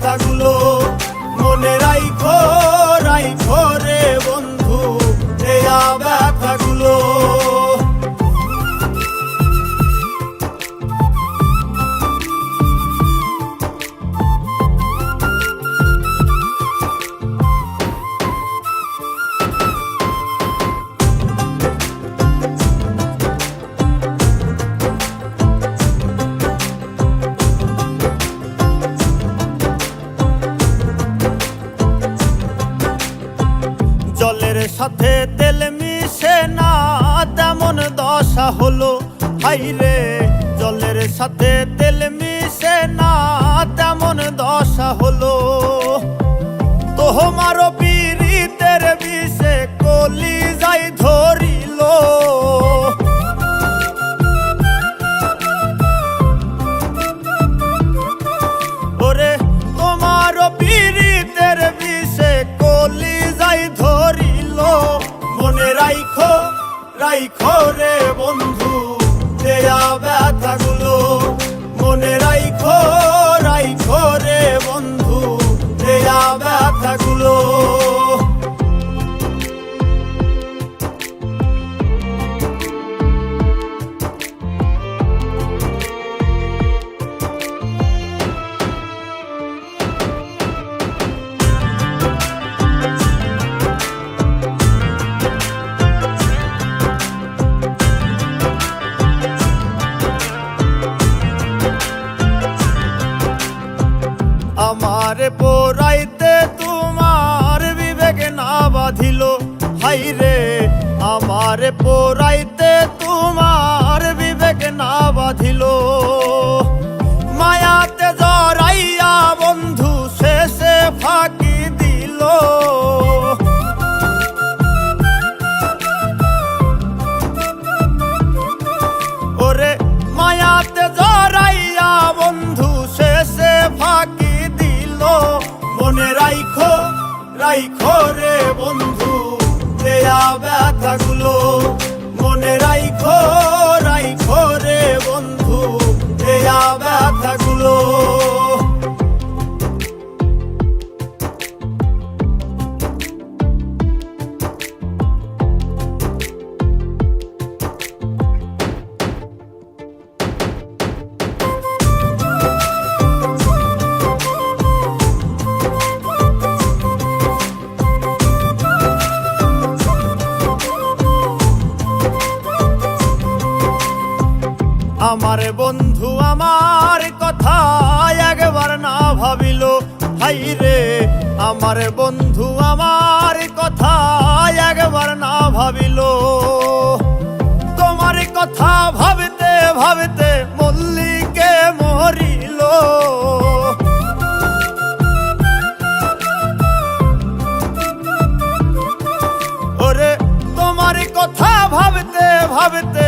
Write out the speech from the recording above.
ব্যথাগুলো মনে রাইখো রাইখো রে বন্ধু দেয়া ব্যথাগুলো। সাথে তেল মিশে না তেমন দশা হলো। হাইরে জলের সাথে রাইখো আমার পোরাইতে তোমার বিবেক না বাঁধিল। হাইরে আমার পোরাইতে আমার বন্ধু আমার কথা একবার না ভাবিল হাই রে, আমার বন্ধু আমার কথা একবার না ভাবিল। তোমার কথা ভাবতে ভাবতে মল্লিকে মরিল। ওরে, তোমার কথা ভাবতে ভাবতে